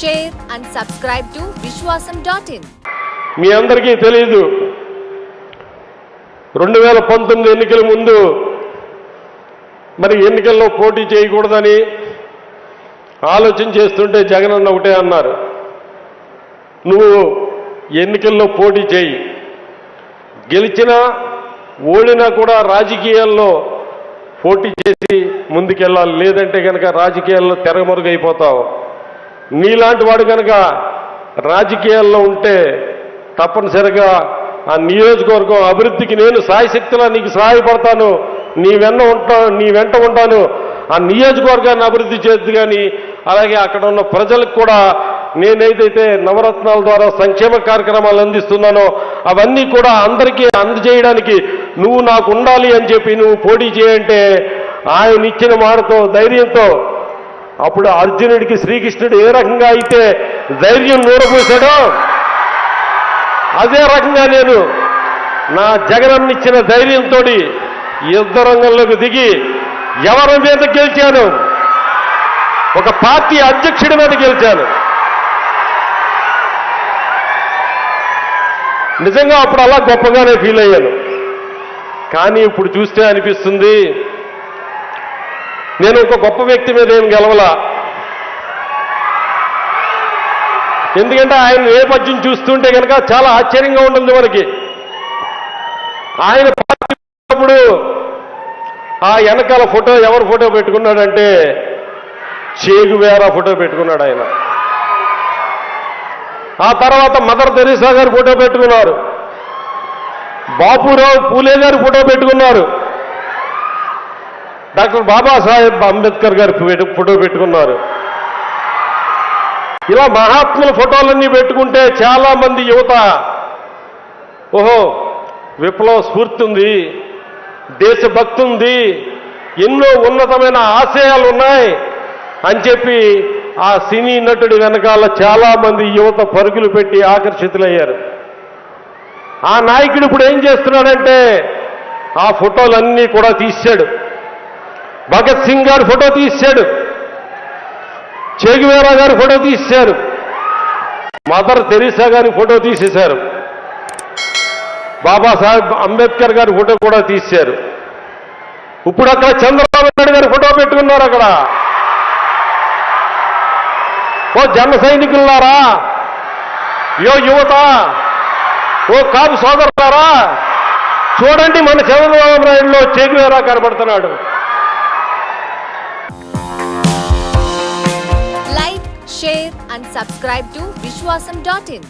Share and subscribe to Vishwasam dot in మీ అందరికీ తెలియదు రెండు వేల పంతొమ్మిది ఎన్నికల ముందు మరి ఎన్నికల్లో పోటీ చేయకూడదని ఆలోచన చేస్తుంటే జగన్ అన్న ఒకటే అన్నారు. నువ్వు ఎన్నికల్లో పోటీ చేయి. గెలిచినా ఓడినా కూడా రాజకీయాల్లో పోటీ చేసి ముందుకెళ్ళాలి. లేదంటే కనుక రాజకీయాల్లో తెరమరుగైపోతావు. నీలాంటి వాడు కనుక రాజకీయాల్లో ఉంటే తప్పనిసరిగా ఆ నియోజకవర్గం అభివృద్ధికి నేను సాయశక్తిలా నీకు సహాయపడతాను. నీ వెన్న ఉంటాను నీ వెంట ఉంటాను. ఆ నియోజకవర్గాన్ని అభివృద్ధి చేద్దు కానీ అలాగే అక్కడ ఉన్న ప్రజలకు కూడా నేనేదైతే నవరత్నాల ద్వారా సంక్షేమ కార్యక్రమాలు అందిస్తున్నానో అవన్నీ కూడా అందరికీ అందజేయడానికి నువ్వు నాకు ఉండాలి అని చెప్పి నువ్వు పోటీ చేయంటే ఆయన ఇచ్చిన మాటతో ధైర్యంతో అప్పుడు అర్జునుడికి శ్రీకృష్ణుడు ఏ రకంగా అయితే ధైర్యం నూరపోసాడో అదే రకంగా నేను నా జగనన్న ఇచ్చిన ధైర్యంతో యుద్ధ రంగంలోకి దిగి ఎవరి మీద గెలిచాను? ఒక పార్టీ అధ్యక్షుడి మీద గెలిచాను. నిజంగా అప్పుడు అలా గొప్పగానే ఫీల్ అయ్యాను. కానీ ఇప్పుడు చూస్తే అనిపిస్తుంది నేను ఒక గొప్ప వ్యక్తి మీద ఏం గెలవలా? ఎందుకంటే ఆయన నేపథ్యం చూస్తుంటే కనుక చాలా ఆశ్చర్యంగా ఉంటుంది మనకి. ఆయన పార్టీ ఆ వెనకాల ఫోటో ఎవరు ఫోటో పెట్టుకున్నాడంటే చేగువేరా ఫోటో పెట్టుకున్నాడు ఆయన. ఆ తర్వాత మదర్ తెరీసా గారు ఫోటో పెట్టుకున్నారు. బాపురావు పూలే గారు ఫోటో పెట్టుకున్నారు. డాక్టర్ బాబాసాహెబ్ అంబేద్కర్ గారి ఫోటో- పెట్టుకున్నారు. ఇలా మహాత్ముల ఫోటోలన్నీ పెట్టుకుంటే చాలామంది యువత ఓహో విప్లవ స్ఫూర్తి ఉంది దేశభక్తి ఉంది ఎన్నో ఉన్నతమైన ఆశయాలు ఉన్నాయి అని చెప్పి ఆ సినీ నటుడి వెనకాల చాలామంది యువత పరుగులు పెట్టి ఆకర్షితులయ్యారు. ఆ నాయకుడు ఇప్పుడు ఏం చేస్తున్నాడంటే ఆ ఫోటోలన్నీ కూడా తీశాడు. భగత్ సింగ్ గారు ఫోటో తీశాడు. చేగువేరా గారు ఫోటో తీశారు. మదర్ తెరీసా గారి ఫోటో తీసేశారు. బాబాసాహెబ్ అంబేద్కర్ గారి ఫోటో కూడా తీశారు. ఇప్పుడు అక్కడ చంద్రబాబు నాయుడు గారి ఫోటో పెట్టుకున్నారు అక్కడ. ఓ జన సైనికులారా యో యువత ఓ కాపు సోదరులారా చూడండి మన చంద్రబాబు నాయుడులో చేగువేరా కనబడుతున్నాడు. Share and subscribe to Vishwasam.in.